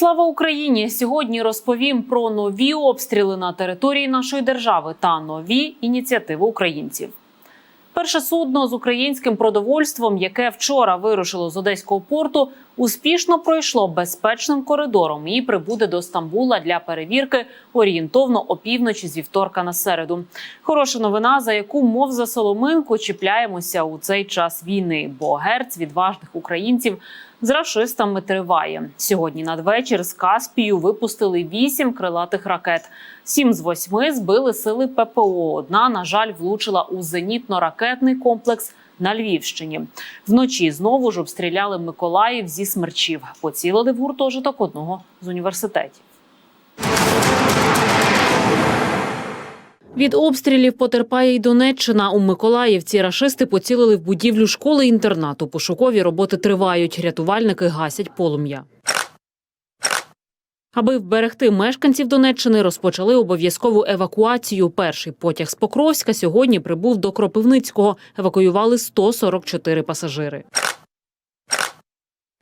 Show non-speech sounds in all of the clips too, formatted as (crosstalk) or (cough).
Слава Україні! Сьогодні розповім про нові обстріли на території нашої держави та нові ініціативи українців. Перше судно з українським продовольством, яке вчора вирушило з одеського порту, успішно пройшло безпечним коридором і прибуде до Стамбула для перевірки орієнтовно опівночі з вівторка на середу. Хороша новина, за яку мов за соломинку чіпляємося у цей час війни, бо герць відважних українців з рашистами триває. Сьогодні надвечір з Каспію випустили вісім крилатих ракет. Сім з восьми збили сили ППО. Одна, на жаль, влучила у зенітно-ракетний комплекс на Львівщині. Вночі знову ж обстріляли Миколаїв зі смерчів. Поцілили в гуртожиток одного з університетів. Від обстрілів потерпає й Донеччина. У Миколаївці рашисти поцілили в будівлю школи-інтернату. Пошукові роботи тривають. Рятувальники гасять полум'я. Аби вберегти мешканців Донеччини, розпочали обов'язкову евакуацію. Перший потяг з Покровська сьогодні прибув до Кропивницького. Евакуювали 144 пасажири.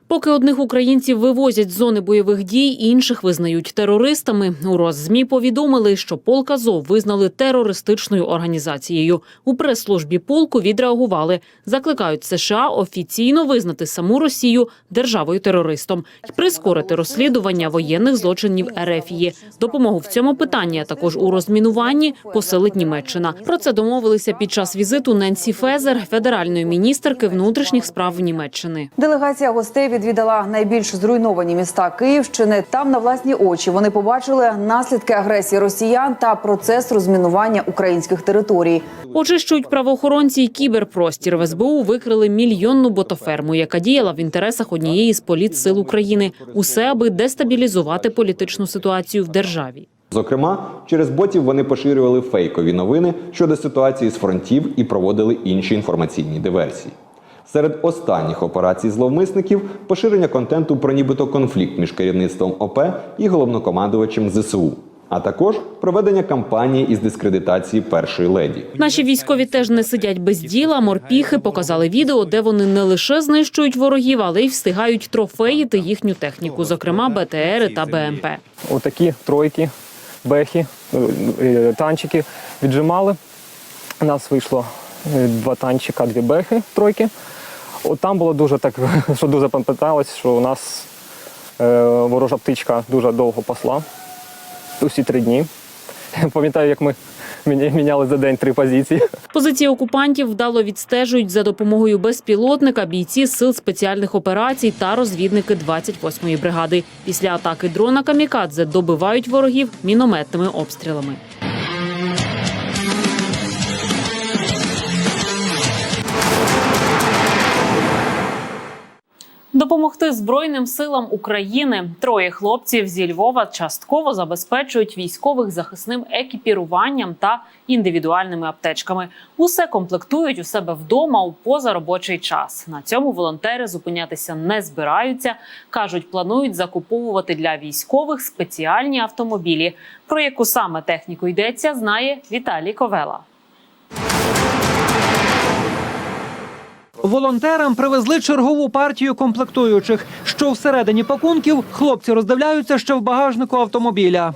Поки одних українців вивозять з зони бойових дій, інших визнають терористами. У Роззмі повідомили, що полк Азов визнали терористичною організацією. У прес-службі полку відреагували. Закликають США офіційно визнати саму Росію державою терористом і прискорити розслідування воєнних злочинів Ерефії. Допомогу в цьому питанні, а також у розмінуванні, посилить Німеччина. Про це домовилися під час візиту Ненсі Фезер, федеральної міністерки внутрішніх справ Німеччини. Делегація гостей відвідала найбільш зруйновані міста Київщини. Там на власні очі вони побачили наслідки агресії росіян та процес розмінування українських територій. Очищують правоохоронці й кіберпростір. В СБУ викрили мільйонну ботоферму, яка діяла в інтересах однієї з політсил України. Усе аби дестабілізувати політичну ситуацію в державі. Зокрема, через ботів вони поширювали фейкові новини щодо ситуації з фронтів і проводили інші інформаційні диверсії. Серед останніх операцій зловмисників поширення контенту про нібито конфлікт між керівництвом ОП і головнокомандувачем ЗСУ, а також проведення кампанії із дискредитації першої леді. Наші військові теж не сидять без діла. Морпіхи показали відео, де вони не лише знищують ворогів, але й встигають трофеїти їхню техніку, зокрема БТРи та БМП. Отакі тройки, бехи, е, е, танчики віджимали. У нас вийшло е, два танчика, дві бехи, тройки. От там було дуже так, (laughs) що дуже пам'яталось, що у нас е, ворожа птичка дуже довго пасла. Усі три дні. (laughs) Пам'ятаю, як ми міняли за день три позиції. (laughs) Позиції окупантів вдало відстежують за допомогою безпілотника бійці сил спеціальних операцій та розвідники 28-ї бригади. Після атаки дрона камікадзе добивають ворогів мінометними обстрілами. Допомогти Збройним силам України троє хлопців зі Львова частково забезпечують військових захисним екіпіруванням та індивідуальними аптечками. Усе комплектують у себе вдома у позаробочий час. На цьому волонтери зупинятися не збираються. кажуть, планують закуповувати для військових спеціальні автомобілі. Про яку саме техніку йдеться, знає Віталій Ковела. Волонтерам привезли чергову партію комплектуючих. Що всередині пакунків хлопці роздивляються ще в багажнику автомобіля.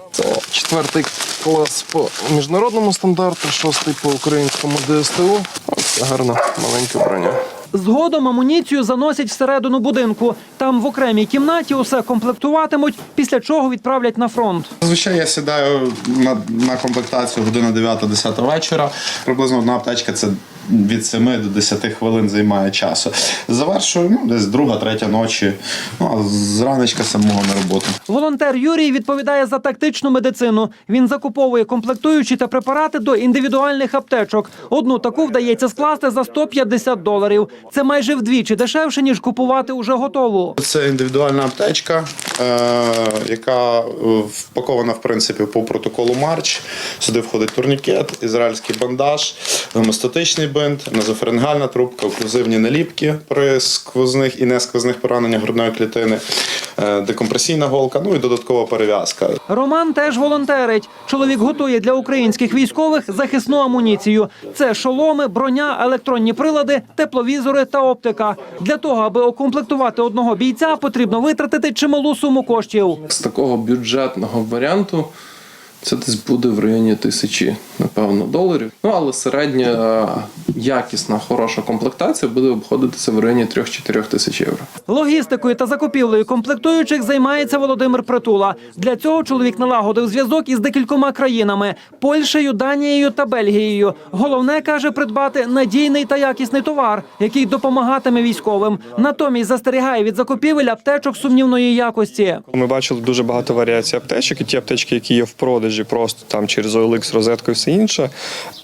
Четвертий клас по міжнародному стандарту, шостий по українському ДСТУ. Ось гарна маленька броня. Згодом амуніцію заносять всередину будинку. Там в окремій кімнаті усе комплектуватимуть, після чого відправлять на фронт. Зазвичай я сідаю на, на комплектацію година 9-10 вечора. Приблизно одна аптечка це від 7 до 10 хвилин займає часу. Завершую ну, десь друга, третя ночі. Ну а з раночка самого на роботу. Волонтер Юрій відповідає за тактичну медицину. Він закуповує комплектуючі та препарати до індивідуальних аптечок. Одну таку вдається скласти за 150 доларів. Це майже вдвічі дешевше ніж купувати уже готову. Це індивідуальна аптечка, е, яка е, впакована в принципі по протоколу Марч. Сюди входить турнікет, ізраїльський бандаж, гемостатичний бинт, назофарингальна трубка, оклюзивні наліпки при сквозних і несквозних пораненнях грудної клітини. е, декомпресійна голка, ну і додаткова перев'язка. Роман теж волонтерить. Чоловік готує для українських військових захисну амуніцію. Це шоломи, броня, електронні прилади, тепловізори та оптика. Для того, аби окомплектувати одного бійця, потрібно витратити чималу суму коштів. З такого бюджетного варіанту це десь буде в районі тисячі, напевно, доларів. Ну але середня якісна, хороша комплектація буде обходитися в районі 3-4 тисяч євро. Логістикою та закупівлею комплектуючих займається Володимир Притула. Для цього чоловік налагодив зв'язок із декількома країнами Польщею, Данією та Бельгією. Головне каже придбати надійний та якісний товар, який допомагатиме військовим. Натомість застерігає від закупівель аптечок сумнівної якості. Ми бачили дуже багато варіацій аптечок, і ті аптечки, які є в продажі, просто там через OLX, розетку і все інше.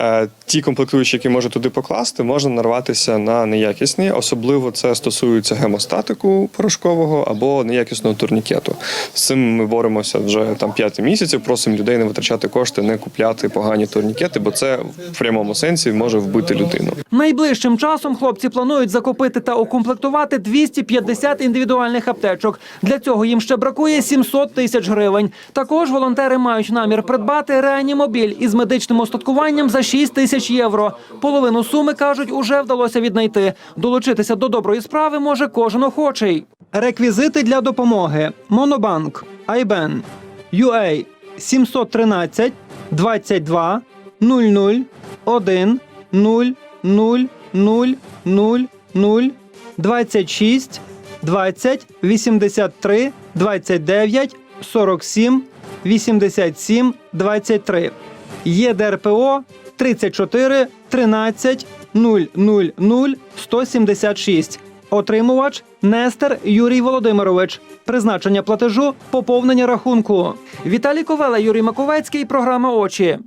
е, Ті комплектуючі, які можна туди покласти, можна нарватися на неякісні. Особливо це стосується гемостатику порошкового або неякісного турнікету. З цим ми боремося вже там п'яти місяців. Просимо людей не витрачати кошти, не купляти погані турнікети, бо це в прямому сенсі може вбити людину. Найближчим часом хлопці планують закупити та укомплектувати 250 індивідуальних аптечок. Для цього їм ще бракує 700 тисяч гривень. Також волонтери мають намір придбати реанімобіль із медичним устаткуванням за 6 тисяч євро. Половину суми кажуть, уже вдалося віднайти. Долучитися до доброї справи може кожен охочий. Реквізити для допомоги: Монобанк, Айбен, UA 713 22 00 1 0 0 0 0 0 26 20 83 29 47 87 23 ЄДРПО 34 13 000 176 Отримувач Нестер Юрій Володимирович. Призначення платежу поповнення рахунку. Віталій Ковела, Юрій Маковецький. Програма Очі.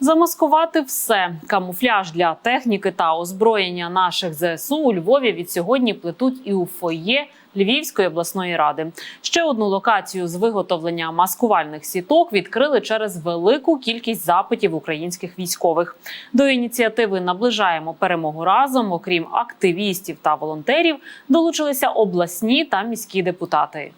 Замаскувати все камуфляж для техніки та озброєння наших ЗСУ у Львові від сьогодні плетуть і у фоє Львівської обласної ради. Ще одну локацію з виготовлення маскувальних сіток відкрили через велику кількість запитів українських військових. До ініціативи наближаємо перемогу разом. Окрім активістів та волонтерів, долучилися обласні та міські депутати.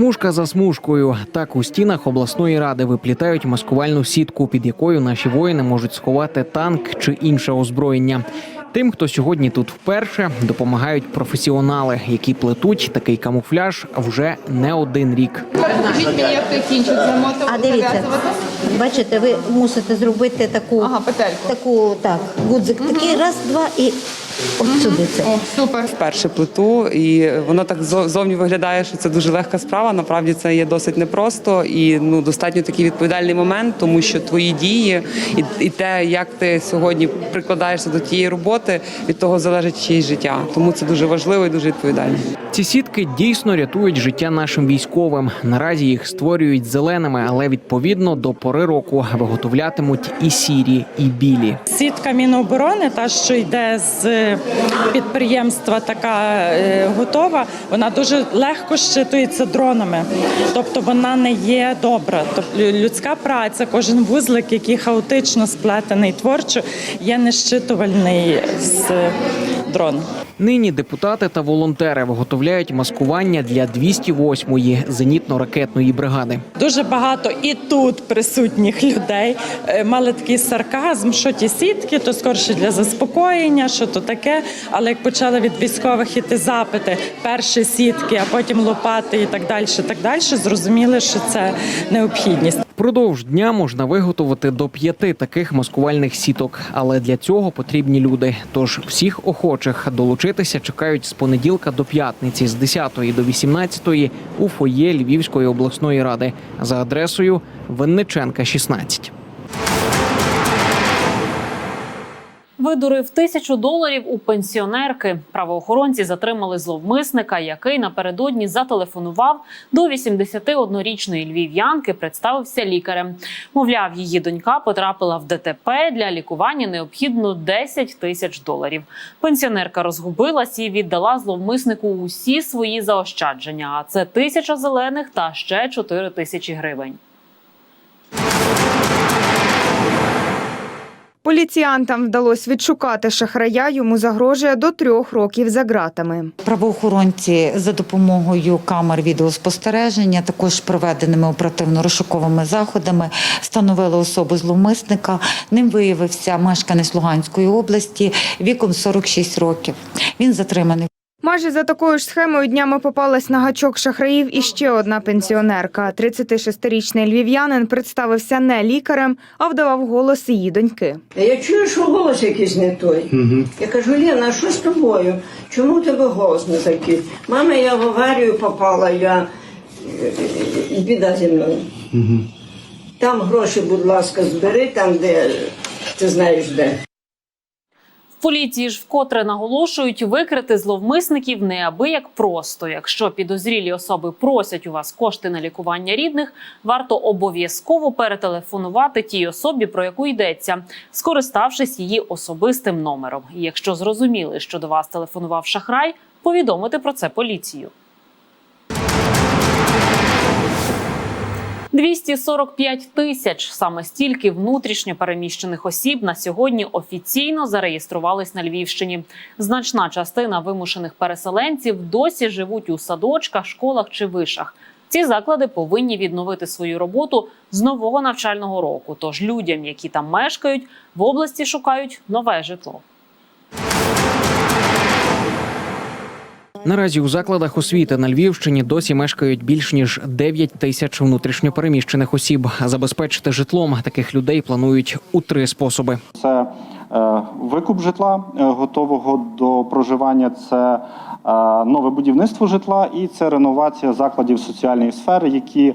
Смужка за смужкою. Так у стінах обласної ради виплітають маскувальну сітку, під якою наші воїни можуть сховати танк чи інше озброєння. Тим, хто сьогодні тут вперше, допомагають професіонали, які плетуть такий камуфляж вже не один рік. Скажіть мені, як той кінчик А дивіться, бачите, ви мусите зробити таку, Ага, петельку. таку так, гудзик такий, раз, два і от сюди це. О, супер. вперше плиту, і воно так зо- зовні виглядає, що це дуже легка справа. Насправді це є досить непросто і ну достатньо такий відповідальний момент, тому що твої дії і, і те, як ти сьогодні прикладаєшся до тієї роботи, від того залежить чиєсь життя. Тому це дуже важливо і дуже відповідально. Ці сітки дійсно рятують життя нашим військовим. Наразі їх створюють зеленими, але відповідно до пори року виготовлятимуть і сірі, і білі. Сітка Міноборони, та що йде з підприємства, така е, готова, вона дуже легко щитується дронами. Тобто вона не є добра. Тобто людська праця, кожен вузлик, який хаотично сплетений творчо, є нещитувальний з дрону. Нині депутати та волонтери виготовляють маскування для 208-ї зенітно-ракетної бригади. Дуже багато і тут присутніх людей е, мали такий сарказм, що ті сітки, то скорше для заспокоєння, що то таке. Але як почали від військових іти запити, перші сітки, а потім лопати і так далі, так далі, зрозуміли, що це необхідність. Впродовж дня можна виготовити до п'яти таких маскувальних сіток, але для цього потрібні люди. Тож всіх охочих долучитися чекають з понеділка до п'ятниці, з 10 до 18 у фоє Львівської обласної ради за адресою Винниченка, 16. Видурив тисячу доларів у пенсіонерки. Правоохоронці затримали зловмисника, який напередодні зателефонував до 81-річної львів'янки, представився лікарем. Мовляв, її донька потрапила в ДТП для лікування необхідно 10 тисяч доларів. Пенсіонерка розгубилась і віддала зловмиснику усі свої заощадження. А це тисяча зелених та ще 4 тисячі гривень. Поліціянтам вдалося відшукати шахрая. Йому загрожує до трьох років за ґратами. Правоохоронці за допомогою камер відеоспостереження, також проведеними оперативно-розшуковими заходами, встановили особу зловмисника. Ним виявився мешканець Луганської області віком 46 років. Він затриманий. Майже за такою ж схемою днями попалась на гачок шахраїв і ще одна пенсіонерка. 36-річний львів'янин представився не лікарем, а вдавав голос її доньки. Я чую, що голос якийсь не той. Я кажу, Лена, а що з тобою? Чому у тебе голос не такий? Мама, я в аварію попала, я е, біда зі мною. Там гроші, будь ласка, збери, там, де ти знаєш де. Поліції ж вкотре наголошують викрити зловмисників неабияк просто. Якщо підозрілі особи просять у вас кошти на лікування рідних, варто обов'язково перетелефонувати тій особі, про яку йдеться, скориставшись її особистим номером. І якщо зрозуміли, що до вас телефонував шахрай, повідомити про це поліцію. 245 тисяч саме стільки внутрішньо переміщених осіб на сьогодні офіційно зареєструвались на Львівщині. Значна частина вимушених переселенців досі живуть у садочках, школах чи вишах. Ці заклади повинні відновити свою роботу з нового навчального року. Тож людям, які там мешкають, в області шукають нове житло. Наразі у закладах освіти на Львівщині досі мешкають більш ніж 9 тисяч внутрішньопереміщених осіб. Забезпечити житлом таких людей планують у три способи. Це викуп житла е, готового до проживання, це е, нове будівництво житла і це реновація закладів соціальної сфери, які е,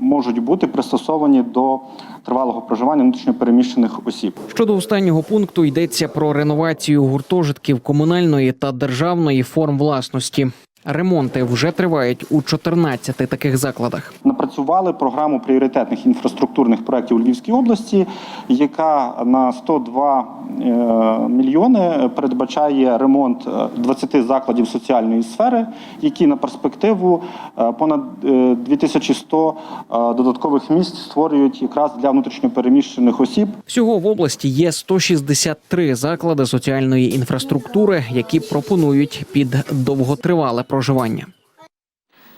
можуть бути пристосовані до тривалого проживання внутрішньопереміщених осіб. Щодо останнього пункту йдеться про реновацію гуртожитків комунальної та державної форм власності. Ремонти вже тривають у 14 таких закладах. Напрацювали програму пріоритетних інфраструктурних проєктів у Львівській області, яка на 102 е, мільйони передбачає ремонт е, 20 закладів соціальної сфери, які на перспективу е, понад е, 2100 е, додаткових місць створюють якраз для внутрішньопереміщених осіб. Всього в області є 163 заклади соціальної інфраструктури, які пропонують під довготривале проживання.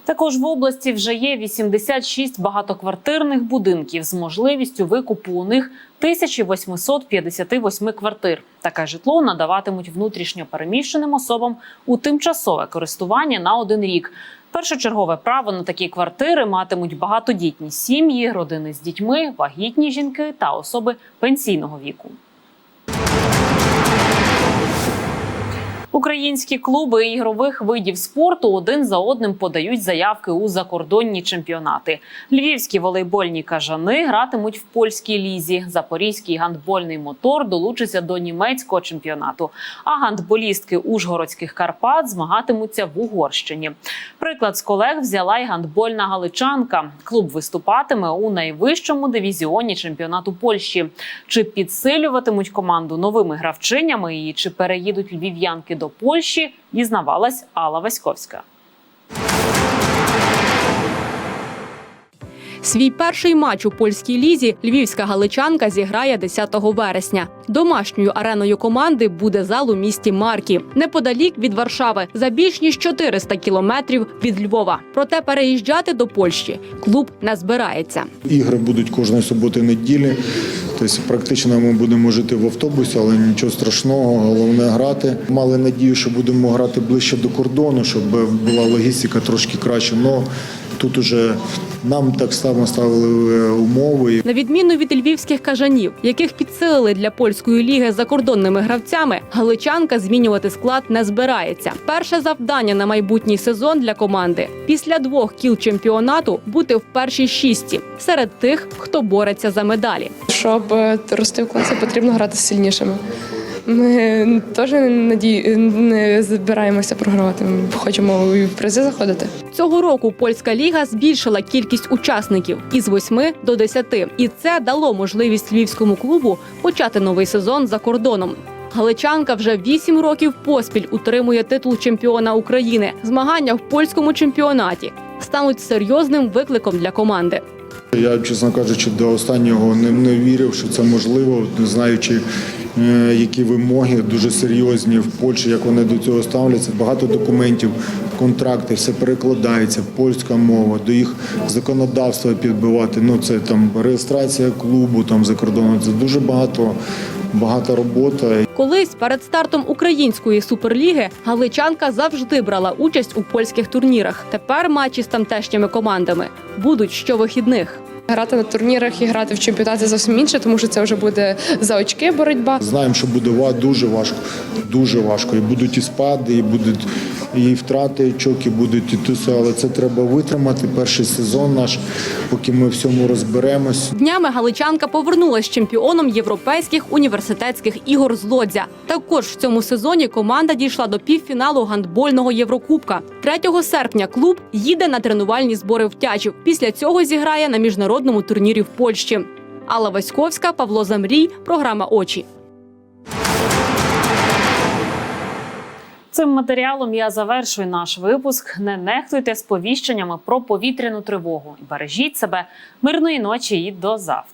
Також в області вже є 86 багатоквартирних будинків з можливістю викупу у них 1858 квартир. Таке житло надаватимуть внутрішньо переміщеним особам у тимчасове користування на один рік. Першочергове право на такі квартири матимуть багатодітні сім'ї, родини з дітьми, вагітні жінки та особи пенсійного віку. Українські клуби ігрових видів спорту один за одним подають заявки у закордонні чемпіонати. Львівські волейбольні кажани гратимуть в польській лізі. Запорізький гандбольний мотор долучиться до німецького чемпіонату. А гандболістки Ужгородських Карпат змагатимуться в Угорщині. Приклад з колег взяла й гандбольна галичанка. Клуб виступатиме у найвищому дивізіоні чемпіонату Польщі. Чи підсилюватимуть команду новими гравчинями і чи переїдуть львів'янки до Польщі, дізнавалась Алла Васьковська. Свій перший матч у польській лізі львівська галичанка зіграє 10 вересня. Домашньою ареною команди буде зал у місті Маркі, неподалік від Варшави, за більш ніж 400 кілометрів від Львова. Проте переїжджати до Польщі клуб не збирається. Ігри будуть кожної суботи неділі. Тобто практично ми будемо жити в автобусі, але нічого страшного, головне грати. Мали надію, що будемо грати ближче до кордону, щоб була логістика трошки краще. Но тут уже нам так само ставили е, умови. На відміну від львівських кажанів, яких підсилили для польської ліги закордонними гравцями, галичанка змінювати склад не збирається. Перше завдання на майбутній сезон для команди після двох кіл чемпіонату бути в першій шістці серед тих, хто бореться за медалі. Щоб е, рости в класі, потрібно грати з сильнішими. Ми теж надію, не збираємося програвати. Ми хочемо і в призи заходити. Цього року польська ліга збільшила кількість учасників із 8 до 10. І це дало можливість львівському клубу почати новий сезон за кордоном. Галичанка вже 8 років поспіль утримує титул чемпіона України. Змагання в польському чемпіонаті стануть серйозним викликом для команди. Я, чесно кажучи, до останнього не, не вірив, що це можливо, не знаючи, які вимоги дуже серйозні в Польщі, як вони до цього ставляться. Багато документів, контракти, все перекладається, польська мова, до їх законодавства підбивати. Ну це там реєстрація клубу там за кордоном. Це дуже багато, багата робота. Колись перед стартом української суперліги галичанка завжди брала участь у польських турнірах. Тепер матчі з тамтешніми командами будуть щовихідних. Грати на турнірах і грати в чемпіонаті зовсім інше, тому що це вже буде за очки боротьба. Знаємо, що буде дуже важко, дуже важко. І будуть і спади, і будуть і втрати очок, і будуть і туси, але це треба витримати. Перший сезон наш, поки ми в цьому розберемось. Днями галичанка повернулась чемпіоном європейських університетських ігор з Лодзя. Також в цьому сезоні команда дійшла до півфіналу гандбольного Єврокубка. 3 серпня клуб їде на тренувальні збори в Тячів. Після цього зіграє на міжнародному турнірі в Польщі. Алла Васьковська, Павло Замрій, програма Очі. Цим матеріалом я завершую наш випуск. Не нехтуйте сповіщеннями про повітряну тривогу. Бережіть себе, мирної ночі і до завтра.